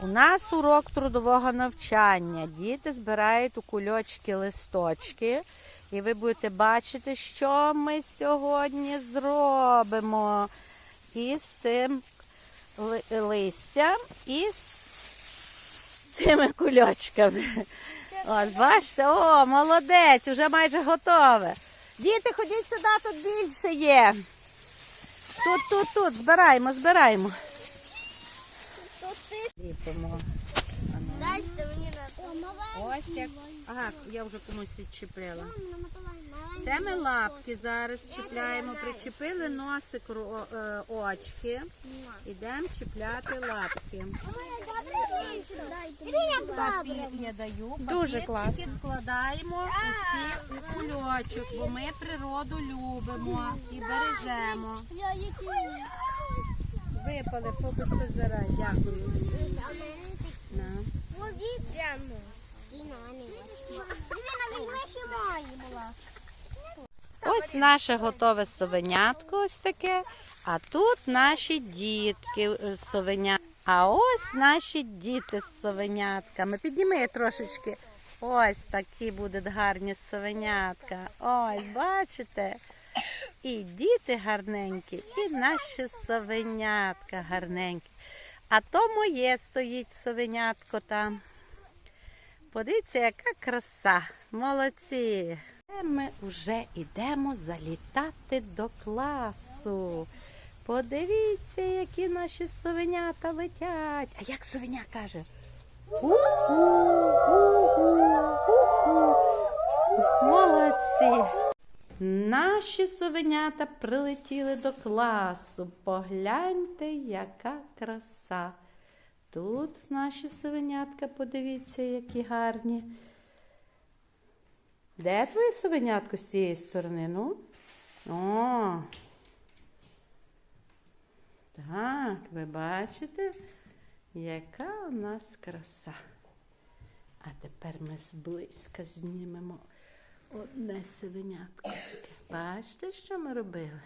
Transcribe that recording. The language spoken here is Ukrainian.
У нас урок трудового навчання. Діти збирають у кульочки листочки. І ви будете бачити, що ми сьогодні зробимо із цим листям і з, цими кульочками. От, бачите, о, молодець, вже майже готове. Діти, ходіть сюди, тут більше є. Тут, тут, тут, збираємо, збираємо. Ліпимо. Дайте мені на Ось як. Ага, я вже комусь відчепила. Це ми лапки зараз чіпляємо, причепили носик, е, очки. Ідемо чіпляти лапки. Папір я даю. Дуже Папірчики складаємо усі у кульочок, бо ми природу любимо і бережемо. Випали, фокус позирай. Дякую. На. Ось наше готове совенятко, ось таке. А тут наші дітки з совеня. А ось наші діти з совенятками. Підніми трошечки. Ось такі будуть гарні совенятка. Ось, бачите? І діти гарненькі, і наші совенятка гарненькі. А то моє стоїть совенятко там. Подивіться, яка краса. Молодці. Е, Ми вже йдемо залітати до класу. Подивіться, які наші совенята летять. А як совеня каже? Молодці. Наші совенята прилетіли до класу. Погляньте, яка краса. Тут наші совенятка, подивіться, які гарні. Де твоє совенятко з цієї сторони? Ну? О. Так, ви бачите, яка у нас краса. А тепер ми зблизька знімемо одне совенятко. Бачите, що ми робили?